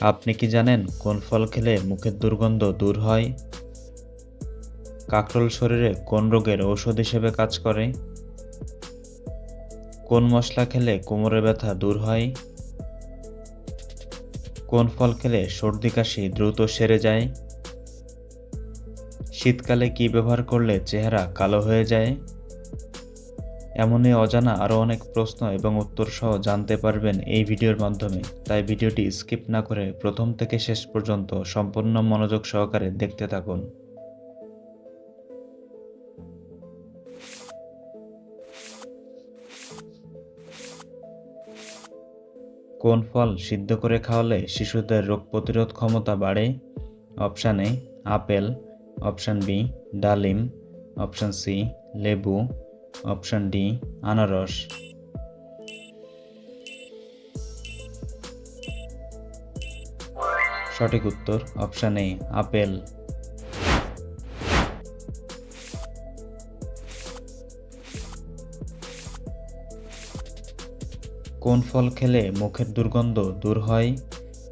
আপনি কি জানেন কোন ফল খেলে মুখের দুর্গন্ধ দূর হয়? কাকরোল শরীরে কোন রোগের ঔষধ হিসেবে কাজ করে? কোন মশলা খেলে কোমরে ব্যথা দূর হয়? কোন ফল খেলে সর্দি কাশি দ্রুত সেরে যায়? শীতকালে কি ব্যবহার করলে চেহারা কালো হয়ে যায়? এমনই অজানা আরও অনেক প্রশ্ন এবং উত্তর সহ জানতে পারবেন এই ভিডিওর মাধ্যমে। তাই ভিডিওটি স্কিপ না করে প্রথম থেকে শেষ পর্যন্ত সম্পূর্ণ মনোযোগ সহকারে দেখতে থাকুন। কোন ফল সিদ্ধ করে খাওয়ালে শিশুদের রোগ প্রতিরোধ ক্ষমতা বাড়ে? Option A, apple, option B, ডালিম, অপশান সি, লেবু অপশান ডি, আনারস। সঠিক উত্তর, অপশান এ, আপেল। কোন ফল খেলে মুখের দুর্গন্ধ দূর হয়?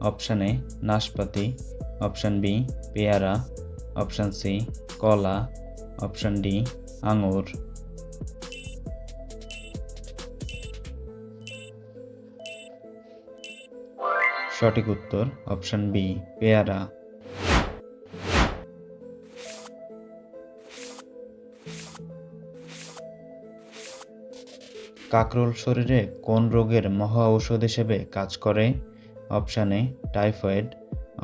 অপশান এ, নাশপাতি। অপশান বি, পেয়ারা। অপশান সি, কলা। অপশান ডি, আঙুর। সঠিক উত্তর অপশান বি পেয়ারা। কাকরোল শরীরে কোন রোগের মহা ঔষধ হিসেবে কাজ করে? Option A typhoid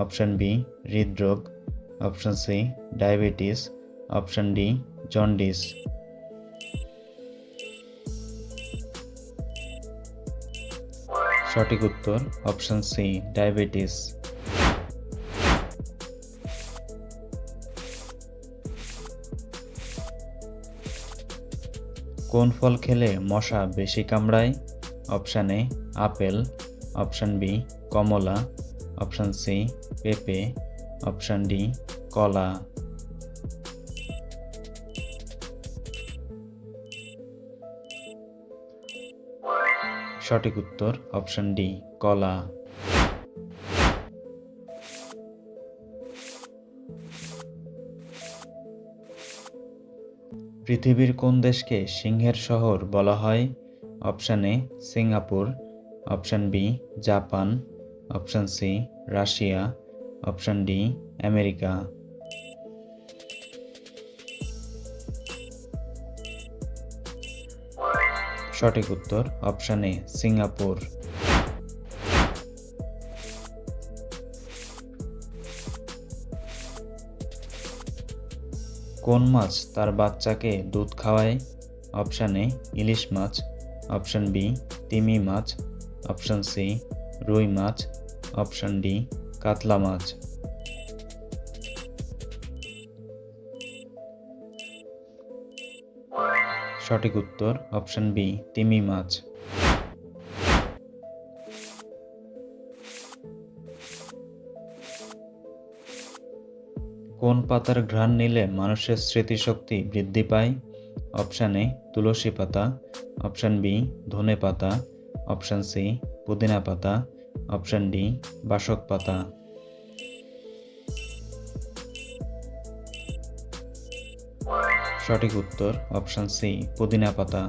option B হৃদরোগ option C diabetes option D jaundice সঠিক উত্তর অপশান সি, ডায়াবেটিস। কোন ফল খেলে মশা বেশি কামড়ায়? Option A, apple. Option B, Kamala. Option C, পেঁপে। অপশান ডি, কলা। সঠিক উত্তর অপশান ডি কলা। পৃথিবীর কোন দেশকে সিংহের শহর বলা হয়? Option A Singapore. Option B Japan. Option C Russia. Option D America. সঠিক উত্তর অপশান এ সিঙ্গাপুর। কোন মাছ তার বাচ্চাকে দুধ খাওয়ায়? অপশান এ ইলিশ মাছ। অপশান বি তিমি মাছ। অপশান সি রুই মাছ। অপশান ডি কাতলা মাছ। সঠিক উত্তর, অপশান বি, তিমি মাছ। কোন পাতার ঘ্রাণ নিলে মানুষের স্মৃতিশক্তি বৃদ্ধি পায়? অপশান এ, তুলসী পাতা। অপশান বি, ধনে পাতা। অপশান সি, পুদিনা পাতা। অপশান ডি, বাসক পাতা। সঠিক উত্তর অপশান সি পুদিনা পাতা।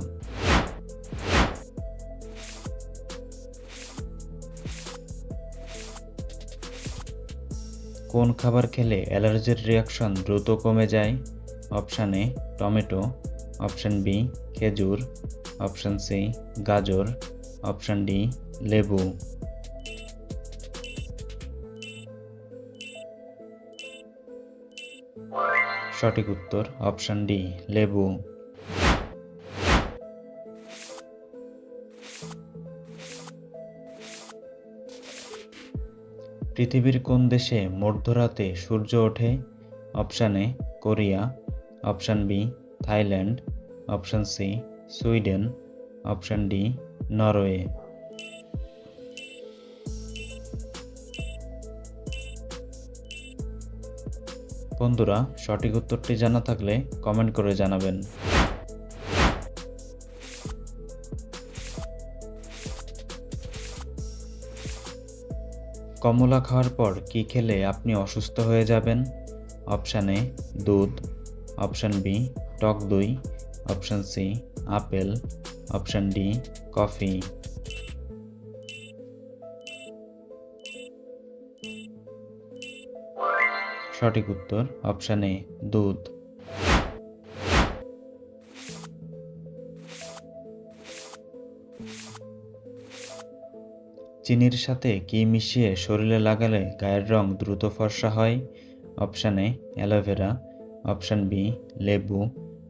কোন খাবার খেলে অ্যালার্জির রিয়াকশন দ্রুত কমে যায়? Option A tomato. Option B খেজুর। অপশান সি গাজর। অপশান ডি লেবু। সঠিক উত্তর, অপশান ডি, লেবু। পৃথিবীর কোন দেশে মধ্যরাতে সূর্য ওঠে? Option A, Korea. Option B, Thailand. Option C, Sweden. Option D, Norway. বন্ধুরা, সঠিক উত্তরটি জানা থাকলে কমেন্ট করে জানাবেন। কমলা খাওয়ার পর কি খেলে আপনি অসুস্থ হয়ে যাবেন? অপশান এ, দুধ। অপশান বি, টক দই। Option C, apple. Option D, coffee. সঠিক উত্তর অপশান এ দুধ। চিনির সাথে কি মিশিয়ে শরীরে লাগালে গায়ের রং দ্রুত ফর্সা হয়? Option A aloe vera. Option B লেবু।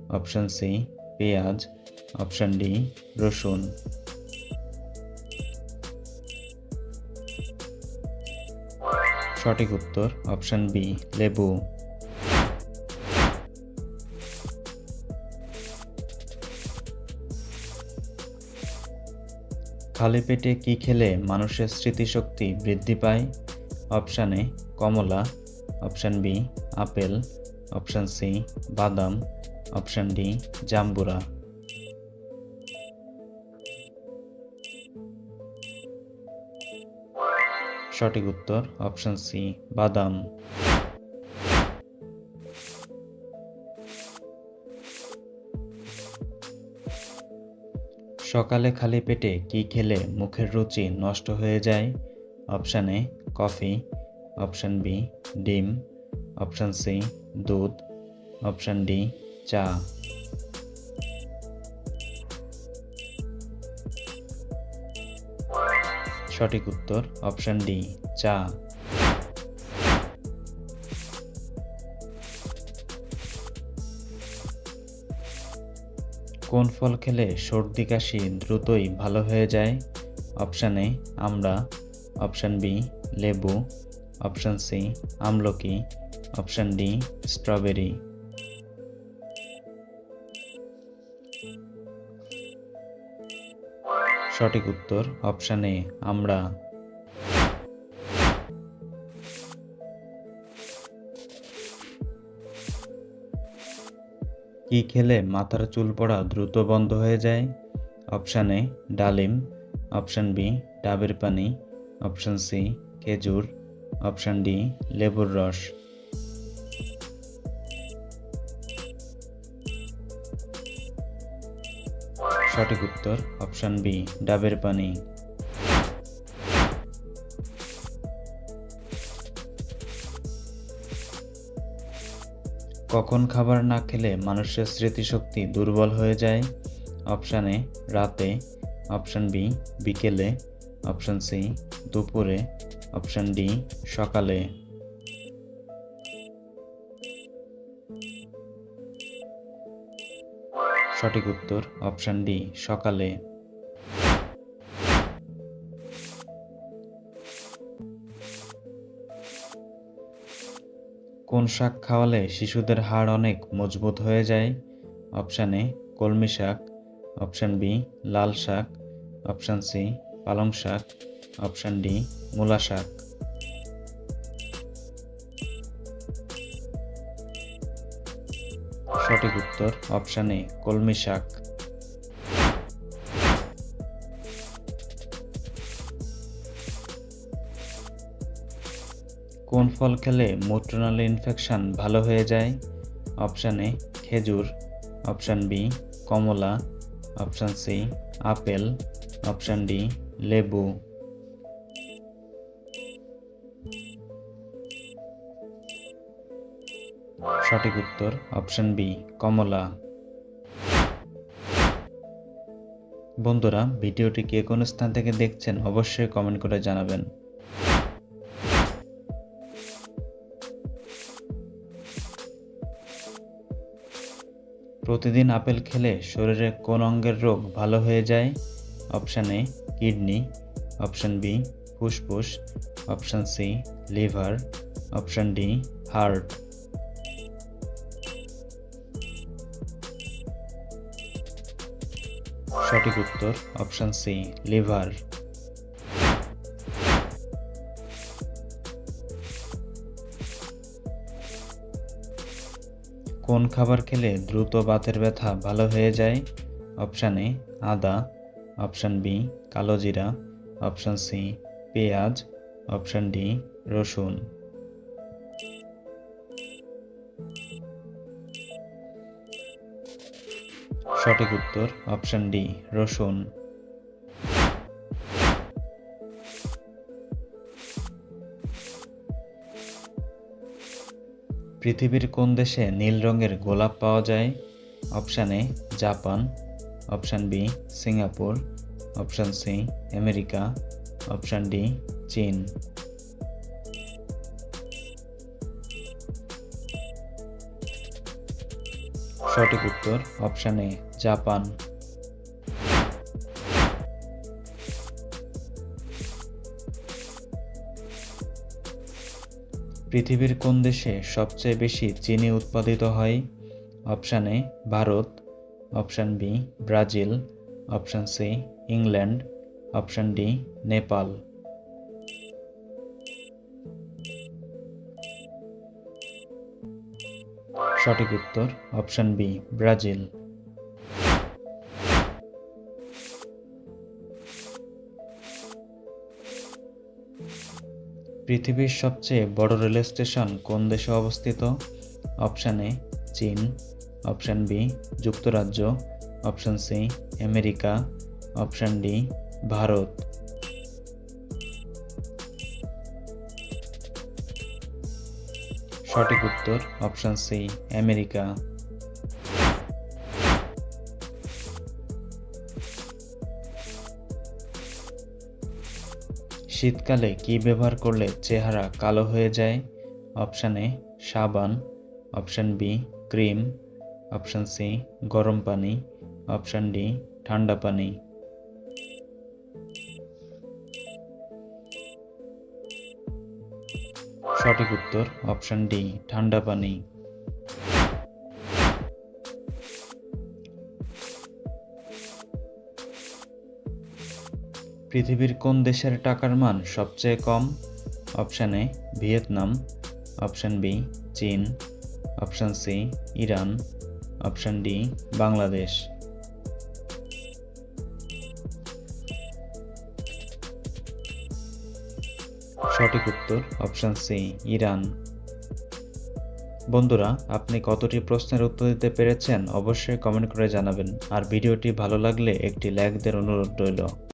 অপশান সি পেঁয়াজ। অপশান ডি রসুন। সঠিক উত্তর, অপশান বি, লেবু। খালি পেটে কি খেলে মানুষের স্মৃতিশক্তি বৃদ্ধি পায়? Option A, Kamala. Option B, apple. Option C, বাদাম। অপশান ডি, জাম্বুরা। সঠিক উত্তর অপশান সি বাদাম। সকালে খালি পেটে কি খেলে মুখের রুচি নষ্ট হয়ে যায়? Option A coffee option B ডিম। অপশান সি দুধ। অপশান ডি চা। সঠিক উত্তর অপশান ডি চা। কোন ফল খেলে সর্দি কাশি দ্রুতই ভালো হয়ে যায়? অপশান এ আমরা। অপশান বি লেবু। অপশান সি আমলকি। অপশান ডি স্ট্রবেরি সঠিক উত্তর অপশান আমরা। কি খেলে মাথার চুল পড়া দ্রুত বন্ধ হয়ে যায়? অপশান এ ডালিম। অপশান বি ডাবের পানি। অপশান সি খেজুর। অপশান ডি লেবুর রস। সঠিক উত্তর, অপশান বি, ডাবের পানি। কখন খাবার না খেলে মানুষের স্মৃতিশক্তি দুর্বল হয়ে যায়? অপশান এ, রাতে। অপশান বি, বিকেলে। অপশান সি, দুপুরে। অপশান ডি, সকালে। সঠিক উত্তর, অপশান ডি, সকালে। কোন শাক খাওয়ালে শিশুদের হাড় অনেক মজবুত হয়ে যায়? অপশান এ, কলমি শাক। অপশান বি, লাল শাক। অপশান সি, পালং শাক। অপশান ডি, মূলা শাক। সঠিক উত্তর, অপশান এ, কলমি শাক। কোন ফল খেলে মূত্রনালী ইনফেকশন ভালো হয়ে যায়? অপশান এ, খেজুর। অপশান বি, কমলা। Option C, apple. Option D, লেবু। সঠিক উত্তর, অপশান বি, কমলা। বন্ধুরা, ভিডিওটি কে কোন স্থান থেকে দেখছেন অবশ্যই কমেন্ট করে জানাবেন। প্রতিদিন আপেল খেলে শরীরে কোন অঙ্গের রোগ ভালো হয়ে যায়? Option A, kidney. Option B, ফুসফুস। Option C, liver. Option D, heart. সঠিক উত্তর অপশান সি লিভার কোন খাবার খেলে দ্রুত বাতের ব্যথা ভালো হয়ে যায়? অপশান এ আদা। অপশান বি কালো জিরা। অপশান সি পেঁয়াজ। অপশান ডি রসুন। সঠিক উত্তর অপশন ডি রসুন। পৃথিবীর কোন দেশে নীল রঙের গোলাপ পাওয়া যায়? Option A Japan. Option B Singapore. Option C America. Option D চীন। সঠিক উত্তর অপশান এ জাপান। পৃথিবীর কোন দেশে সবচেয়ে বেশি চিনি উৎপাদিত হয়? Option A, Bharat. Option B, Brazil. Option C, England. Option D, Nepal. সঠিক উত্তর অপশান বি, ব্রাজিল। পৃথিবীর সবচেয়ে বড় রেল স্টেশন কোন দেশে অবস্থিত? অপশান এ, চীন। অপশান বি, যুক্তরাজ্য। Option C, America. Option D, Bharat. সঠিক উত্তর অপশান সি, আমেরিকা। শীতকালে কি ব্যবহার করলে চেহারা কালো হয়ে যায়? অপশান এ, সাবান। Option B, cream. Option C, গরম পানি। অপশান ডি, ঠান্ডা পানি। সঠিক উত্তর, অপশান ডি, ঠান্ডা পানি। পৃথিবীর কোন দেশের টাকার মান সবচেয়ে কম? Option A, Vietnam. Option B, চীন। Option C, Iran. Option D, Bangladesh. সঠিক উত্তর, অপশান সি, ইরান। বন্ধুরা, আপনি কতটি প্রশ্নের উত্তর দিতে পেরেছেন অবশ্যই কমেন্ট করে জানাবেন। আর ভিডিওটি ভালো লাগলে একটি লাইক দেওয়ার অনুরোধ রইল।